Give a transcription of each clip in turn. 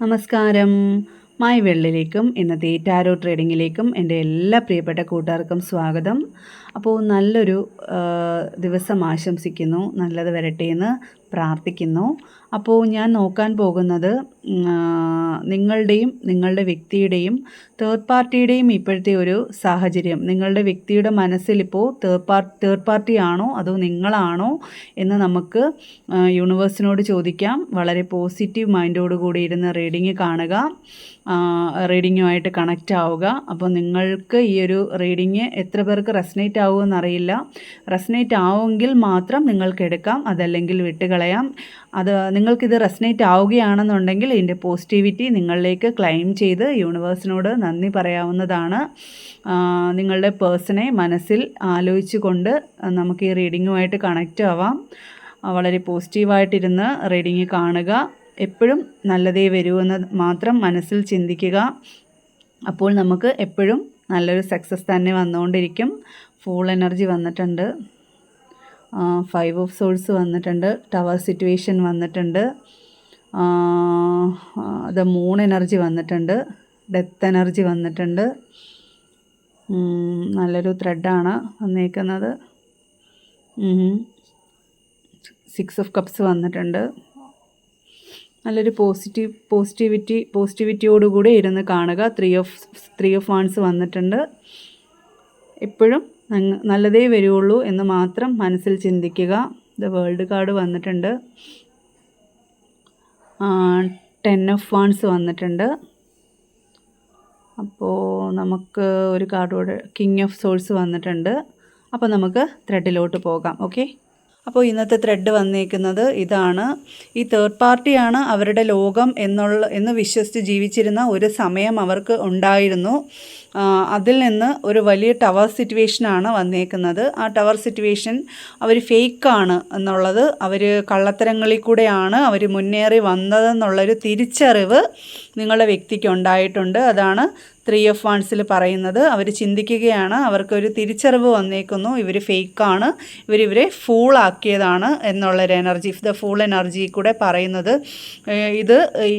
നമസ്കാരം. മൈ വെള്ളിലേക്കും ഇന്നത്തെ ടാരോ ട്രേഡിങ്ങിലേക്കും എന്റെ എല്ലാ പ്രിയപ്പെട്ട കൂട്ടുകാർക്കും സ്വാഗതം. അപ്പോൾ നല്ലൊരു ദിവസം ആശംസിക്കുന്നു. നല്ലത് വരട്ടെ എന്ന് പ്രാർത്ഥിക്കുന്നു. അപ്പോൾ ഞാൻ നോക്കാൻ പോകുന്നത് നിങ്ങളുടെയും നിങ്ങളുടെ വ്യക്തിയുടെയും തേർഡ് പാർട്ടിയുടെയും ഇപ്പോഴത്തെ ഒരു സാഹചര്യം. നിങ്ങളുടെ വ്യക്തിയുടെ മനസ്സിലിപ്പോൾ തേർഡ് പാർട്ടി തേർഡ് പാർട്ടി ആണോ അതോ നിങ്ങളാണോ എന്ന് നമുക്ക് യൂണിവേഴ്സിനോട് ചോദിക്കാം. വളരെ പോസിറ്റീവ് മൈൻഡോട് കൂടി ഇരുന്ന് റീഡിങ് കാണുക. റീഡിങ്ങുമായിട്ട് കണക്റ്റ് ആവുക. അപ്പോൾ നിങ്ങൾക്ക് ഈ ഒരു റീഡിങ് എത്ര പേർക്ക് റെസനേറ്റ് ആവുമെന്നറിയില്ല. റെസനേറ്റ് ആവുമെങ്കിൽ മാത്രം നിങ്ങൾക്ക് എടുക്കാം. അതല്ലെങ്കിൽ വിട്ടുകളയാം അത് നിങ്ങൾക്കിത് റെസനേറ്റ് ആവുകയാണെന്നുണ്ടെങ്കിൽ ഇതിന്റെ പോസിറ്റിവിറ്റി നിങ്ങളിലേക്ക് ക്ലെയിം ചെയ്ത് യൂണിവേഴ്സിനോട് നന്ദി പറയാവുന്നതാണ്. നിങ്ങളുടെ പേഴ്സണെ മനസ്സിൽ ആലോചിച്ചുകൊണ്ട് നമുക്ക് ഈ റീഡിങ്ങുമായിട്ട് കണക്റ്റ് ആവാം. വളരെ പോസിറ്റീവായിട്ടിരുന്ന് റീഡിങ് കാണുക. എപ്പോഴും നല്ലതേ എന്ന് മാത്രം മനസ്സിൽ ചിന്തിക്കുക. അപ്പോൾ നമുക്ക് എപ്പോഴും നല്ലൊരു സക്സസ് തന്നെ വന്നുകൊണ്ടിരിക്കും. ഫുൾ എനർജി വന്നിട്ടുണ്ട്. ഫൈവ് ഓഫ് സോൾസ് വന്നിട്ടുണ്ട്. ടവർ സിറ്റുവേഷൻ വന്നിട്ടുണ്ട്. ദ മൂൺ എനർജി വന്നിട്ടുണ്ട്. ഡെത്ത് എനർജി വന്നിട്ടുണ്ട്. നല്ലൊരു ത്രെഡാണ് വന്നേക്കുന്നത്. സിക്സ് ഓഫ് കപ്സ് വന്നിട്ടുണ്ട്. നല്ലൊരു പോസിറ്റീവ് പോസിറ്റിവിറ്റി പോസിറ്റിവിറ്റിയോടുകൂടി ഇരുന്ന് കാണുക. Three of three of wands വന്നിട്ടുണ്ട്. എപ്പോഴും നല്ലതേ വരുള്ളൂ എന്ന് മാത്രം മനസ്സിൽ ചിന്തിക്കുക. ദ വേൾഡ് കാർഡ് വന്നിട്ടുണ്ട്. ടെൻ ഓഫ് വാൺസ് വന്നിട്ടുണ്ട്. അപ്പോൾ നമുക്ക് ഒരു കാർഡോട് കിങ് ഓഫ് സോൾസ് വന്നിട്ടുണ്ട്. അപ്പോൾ നമുക്ക് ത്രെഡിലോട്ട് പോകാം. ഓക്കെ? അപ്പോൾ ഇന്നത്തെ ത്രെഡ് വന്നേക്കുന്നത് ഇതാണ്. ഈ തേർഡ് പാർട്ടിയാണ് അവരുടെ ലോകം എന്നുള്ള എന്ന് വിശ്വസിച്ച് ജീവിച്ചിരുന്ന ഒരു സമയം അവർക്ക് ഉണ്ടായിരുന്നു. അതിൽ നിന്ന് ഒരു വലിയ ടവർ സിറ്റുവേഷനാണ് വന്നേക്കുന്നത്. ആ ടവർ സിറ്റുവേഷൻ അവർ ഫേക്കാണ് എന്നുള്ളത് അവർ കള്ളത്തരങ്ങളിൽ കൂടെയാണ് അവർ മുന്നേറി വന്നതെന്നുള്ളൊരു തിരിച്ചറിവ് നിങ്ങളുടെ വ്യക്തിക്ക് ഉണ്ടായിട്ടുണ്ട്. അതാണ് ത്രീ ഓഫ് വൺസിൽ പറയുന്നത്. അവർ ചിന്തിക്കുകയാണ് അവർക്കൊരു തിരിച്ചറിവ് വന്നേക്കുന്നു ഇവർ ഫേക്കാണ് ഇവർ ഇവരെ ഫൂളാക്കിയതാണ് എന്നുള്ളൊരു energy if the fool energy കൂടെ പറയുന്നത്. ഇത്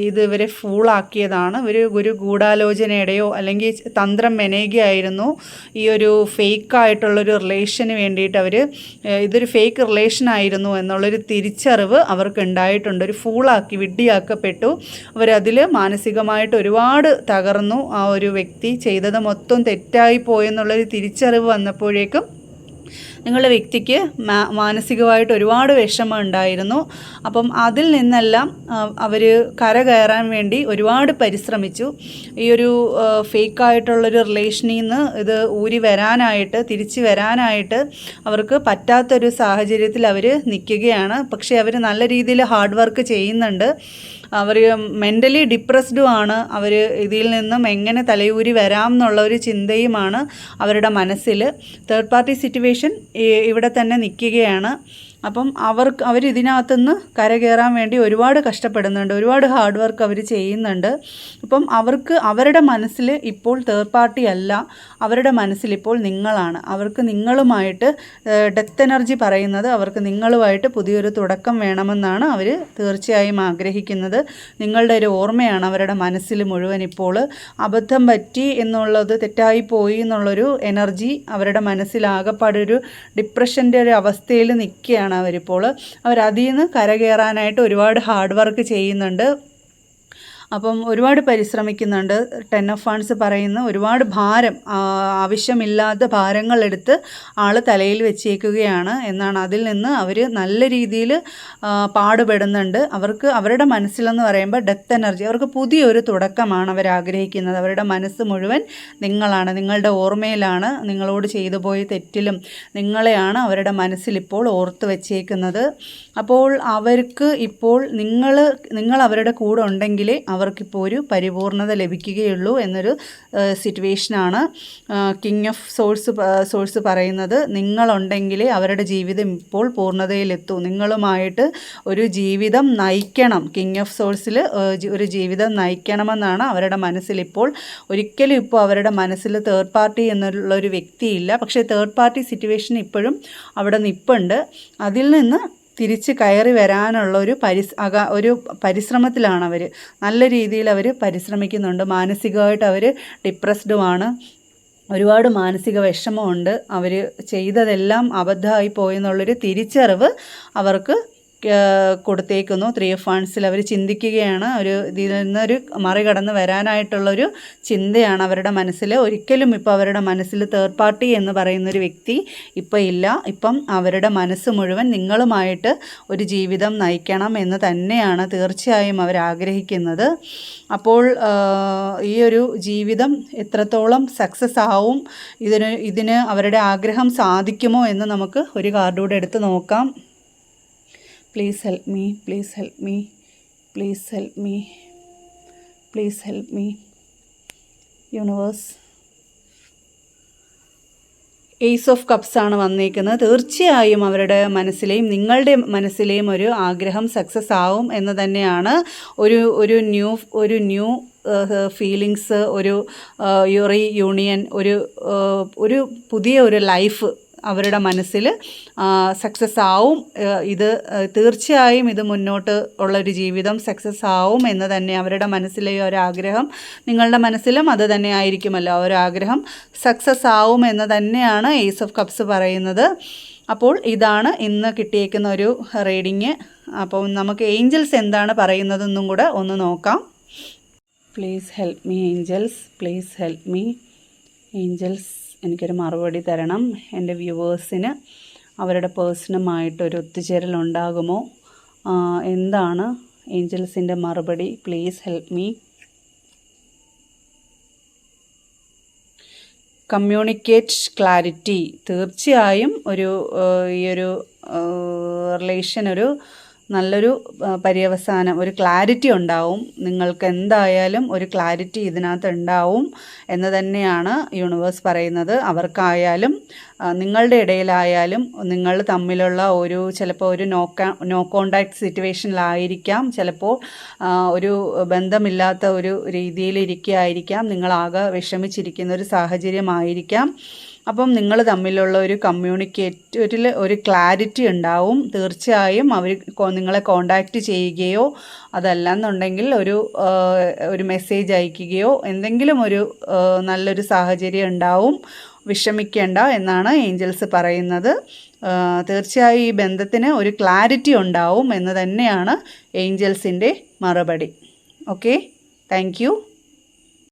ഇത് ഇവരെ ഫൂളാക്കിയതാണ്. ഇവർ ഒരു ഗൂഢാലോചനയുടെയോ അല്ലെങ്കിൽ തന്ത്രം മെനയുകയായിരുന്നു. ഈ ഒരു ഫേക്കായിട്ടുള്ളൊരു റിലേഷന് വേണ്ടിയിട്ട് അവർ ഇതൊരു ഫേക്ക് റിലേഷൻ ആയിരുന്നു എന്നുള്ളൊരു തിരിച്ചറിവ് അവർക്ക് ഉണ്ടായിട്ടുണ്ട് ഒരു ഫൂളാക്കി വിഡ്ഢിയാക്കപ്പെട്ടു. അവരതിൽ മാനസികമായിട്ട് ഒരുപാട് തകർന്നു. ആ ഒരു വ്യക്തി ചെയ്തത് മൊത്തം തെറ്റായി പോയെന്നുള്ളൊരു തിരിച്ചറിവ് വന്നപ്പോഴേക്കും നിങ്ങളുടെ വ്യക്തിക്ക് മാനസികമായിട്ട് ഒരുപാട് വിഷമം ഉണ്ടായിരുന്നു. അപ്പം അതിൽ നിന്നെല്ലാം അവർ കര കയറാൻ വേണ്ടി ഒരുപാട് പരിശ്രമിച്ചു. ഈ ഒരു ഫേക്കായിട്ടുള്ളൊരു റിലേഷനിൽ നിന്ന് ഇത് ഊരി വരാനായിട്ട് തിരിച്ചു വരാനായിട്ട് അവർക്ക് പറ്റാത്തൊരു സാഹചര്യത്തിൽ അവർ നിൽക്കുകയാണ്. പക്ഷേ അവർ നല്ല രീതിയിൽ ഹാർഡ് വർക്ക് ചെയ്യുന്നുണ്ട്. അവർ മെന്റലി ഡിപ്രസ്ഡും ആണ്. അവർ ഇതിൽ നിന്നും എങ്ങനെ തലയൂരി വരാം എന്നുള്ള ഒരു ചിന്തയുമാണ് അവരുടെ മനസ്സിൽ. തേർഡ് പാർട്ടി സിറ്റുവേഷൻ ഇവിടെ തന്നെ നിൽക്കുകയാണ്. അപ്പം അവർക്ക് അവർ ഇതിനകത്തുനിന്ന് കരകയറാൻ വേണ്ടി ഒരുപാട് കഷ്ടപ്പെടുന്നുണ്ട്. ഒരുപാട് ഹാർഡ് വർക്ക് അവർ ചെയ്യുന്നുണ്ട്. അപ്പം അവർക്ക് അവരുടെ മനസ്സിൽ ഇപ്പോൾ തേർഡ് പാർട്ടി അല്ല. അവരുടെ മനസ്സിൽ ഇപ്പോൾ നിങ്ങളാണ്. അവർക്ക് നിങ്ങളുമായിട്ട് ഡെത്ത് എനർജി പറയുന്നത് അവർക്ക് നിങ്ങളുമായിട്ട് പുതിയൊരു തുടക്കം വേണമെന്നാണ് അവർ തീർച്ചയായും ആഗ്രഹിക്കുന്നത്. നിങ്ങളുടെ ഒരു ഓർമ്മയാണ് അവരുടെ മനസ്സിൽ മുഴുവൻ ഇപ്പോൾ അബദ്ധം പറ്റി എന്നുള്ളത് തെറ്റായി പോയി എന്നുള്ളൊരു എനർജി അവരുടെ മനസ്സിൽ ഒരു ഡിപ്രഷന്റെ ഒരു അവസ്ഥയിൽ നിൽക്കുകയാണ് അവരിപ്പോൾ. അവരതിൽ നിന്ന് കരകയറാനായിട്ട് ഒരുപാട് ഹാർഡ് വർക്ക് ചെയ്യുന്നുണ്ട്. അപ്പം ഒരുപാട് പരിശ്രമിക്കുന്നുണ്ട്. ടെൻ ഓഫ് ഫണ്ട്സ് പറയുന്ന ഒരുപാട് ഭാരം ആവശ്യമില്ലാത്ത ഭാരങ്ങളെടുത്ത് ആൾ തലയിൽ വെച്ചേക്കുകയാണ് എന്നാണ്. അതിൽ നിന്ന് അവർ നല്ല രീതിയിൽ പാടുപെടുന്നുണ്ട്. അവർക്ക് അവരുടെ മനസ്സിലെന്ന് പറയുമ്പോൾ ഡെത്ത് എനർജി അവർക്ക് പുതിയൊരു തുടക്കമാണ് അവർ ആഗ്രഹിക്കുന്നത്. അവരുടെ മനസ്സ് മുഴുവൻ നിങ്ങളാണ് നിങ്ങളുടെ ഓർമ്മയിലാണ് നിങ്ങളോട് ചെയ്തു പോയ തെറ്റിലും നിങ്ങളെയാണ് അവരുടെ മനസ്സിലിപ്പോൾ ഓർത്ത് വെച്ചേക്കുന്നത്. അപ്പോൾ അവർക്ക് ഇപ്പോൾ നിങ്ങൾ നിങ്ങൾ അവരുടെ കൂടെ ഉണ്ടെങ്കിലേ അവർക്കിപ്പോൾ ഒരു പരിപൂർണത ലഭിക്കുകയുള്ളൂ എന്നൊരു സിറ്റുവേഷനാണ് കിങ് ഓഫ് സോഴ്സ് സോഴ്സ് പറയുന്നത് നിങ്ങളുണ്ടെങ്കിലേ അവരുടെ ജീവിതം ഇപ്പോൾ പൂർണതയിലെത്തൂ നിങ്ങളുമായിട്ട് ഒരു ജീവിതം നയിക്കണം. കിങ് ഓഫ് സോഴ്സിൽ ഒരു ജീവിതം നയിക്കണമെന്നാണ് അവരുടെ മനസ്സിലിപ്പോൾ ഒരിക്കലും ഇപ്പോൾ അവരുടെ മനസ്സിൽ തേർഡ് പാർട്ടി എന്നുള്ള ഒരു വ്യക്തിയില്ല. പക്ഷേ തേർഡ് പാർട്ടി സിറ്റുവേഷൻ ഇപ്പോഴും അവിടെ നിപ്പുണ്ട്. അതിൽ നിന്ന് തിരിച്ച് കയറി വരാനുള്ള ഒരു പരിസ് അക ഒരു പരിശ്രമത്തിലാണ് അവർ നല്ല രീതിയിൽ അവർ പരിശ്രമിക്കുന്നുണ്ട്. മാനസികമായിട്ട് അവർ ഡിപ്രസ്ഡുമാണ്. ഒരുപാട് മാനസിക വിഷമമുണ്ട്. അവർ ചെയ്തതെല്ലാം അബദ്ധമായി പോയെന്നുള്ളൊരു തിരിച്ചറിവ് അവർക്ക് കൊടുത്തേക്കുന്നു. ത്രീ ഓഫ് ഫണ്ട്സിൽ അവർ ചിന്തിക്കുകയാണ്. ഒരു ഇതിൽ നിന്നൊരു മറികടന്ന് വരാനായിട്ടുള്ളൊരു ചിന്തയാണ് അവരുടെ മനസ്സിൽ ഒരിക്കലും ഇപ്പോൾ അവരുടെ മനസ്സിൽ തേർഡ് പാർട്ടി എന്ന് പറയുന്നൊരു വ്യക്തി ഇപ്പോൾ ഇല്ല. ഇപ്പം അവരുടെ മനസ്സ് മുഴുവൻ നിങ്ങളുമായിട്ട് ഒരു ജീവിതം നയിക്കണം എന്ന് തന്നെയാണ് തീർച്ചയായും അവരാഗ്രഹിക്കുന്നത് അപ്പോൾ ഈ ഒരു ജീവിതം എത്രത്തോളം സക്സസ് ആവും? ഇതിന് ഇതിന് അവരുടെ ആഗ്രഹം സാധിക്കുമോ എന്ന് നമുക്ക് ഒരു കാർഡൂടെ എടുത്ത് നോക്കാം. Please help me please help me please help me please help me universe ace of cups ആണ് വന്നിരിക്കുന്നത് തീർച്ചയായും അവരുടെ മനസ്സിലെയും നിങ്ങളുടെ മനസ്സിലെയും ഒരു ആഗ്രഹം സക്സസ് ആവും എന്ന് തന്നെയാണ് ഒരു ഒരു ന്യൂ ഒരു ന്യൂ ഫീലിങ്സ് ഒരു യുറി യൂണിയൻ ഒരു ഒരു പുതിയ ഒരു ലൈഫ് അവരുടെ മനസ്സിൽ സക്സസ് ആവും ഇത് തീർച്ചയായും ഇത് മുന്നോട്ട് ഉള്ള ഒരു ജീവിതം സക്സസ് ആവും എന്ന് തന്നെ അവരുടെ മനസ്സിലെ ഒരാഗ്രഹം നിങ്ങളുടെ മനസ്സിലും അത് തന്നെ ആയിരിക്കുമല്ലോ. ഒരാഗ്രഹം സക്സസ് ആവും എന്ന് തന്നെയാണ് ഏസ് ഓഫ് കപ്സ് പറയുന്നത്. അപ്പോൾ ഇതാണ് ഇന്ന് കിട്ടിയേക്കുന്ന ഒരു റീഡിങ് അപ്പോൾ നമുക്ക് ഏഞ്ചൽസ് എന്താണ് പറയുന്നതെന്നും കൂടെ ഒന്ന് നോക്കാം. Please help me angels please help me angels എനിക്കൊരു മറുപടി തരണം. എന്റെ വ്യൂവേഴ്സിന് അവരുടെ പേഴ്സണുമായിട്ടൊരു ഒത്തുചേരൽ ഉണ്ടാകുമോ എന്താണ് ഏഞ്ചൽസിന്റെ മറുപടി? Please help me. Communicate clarity. തീർച്ചയായും ഒരു ഈ ഒരു റിലേഷൻ ഒരു നല്ലൊരു പര്യവസാനം ഒരു ക്ലാരിറ്റി ഉണ്ടാവും. നിങ്ങൾക്ക് എന്തായാലും ഒരു ക്ലാരിറ്റി ഇതിനകത്ത് ഉണ്ടാവും എന്ന് തന്നെയാണ് യൂണിവേഴ്സ് പറയുന്നത്. അവർക്കായാലും നിങ്ങളുടെ ഇടയിലായാലും നിങ്ങൾ തമ്മിലുള്ള ഒരു ചിലപ്പോൾ ഒരു നോ നോ കോണ്ടാക്ട് സിറ്റുവേഷനിലായിരിക്കാം ചിലപ്പോൾ ഒരു ബന്ധമില്ലാത്ത ഒരു രീതിയിലിരിക്കുകയായിരിക്കാം നിങ്ങളാകെ വിഷമിച്ചിരിക്കുന്ന ഒരു സാഹചര്യമായിരിക്കാം അപ്പം നിങ്ങൾ തമ്മിലുള്ള ഒരു കമ്മ്യൂണിക്കേറ്ററിൽ ഒരു ക്ലാരിറ്റി ഉണ്ടാവും. തീർച്ചയായും അവർ നിങ്ങളെ കോണ്ടാക്റ്റ് ചെയ്യുകയോ അതല്ലെന്നുണ്ടെങ്കിൽ ഒരു ഒരു മെസ്സേജ് അയക്കുകയോ എന്തെങ്കിലും ഒരു നല്ലൊരു സാഹചര്യം ഉണ്ടാവും. വിഷമിക്കേണ്ട എന്നാണ് ഏഞ്ചൽസ് പറയുന്നത്. തീർച്ചയായും ഈ ബന്ധത്തിന് ഒരു ക്ലാരിറ്റി ഉണ്ടാവും എന്ന് തന്നെയാണ് ഏഞ്ചൽസിന്റെ മറുപടി. Okay thank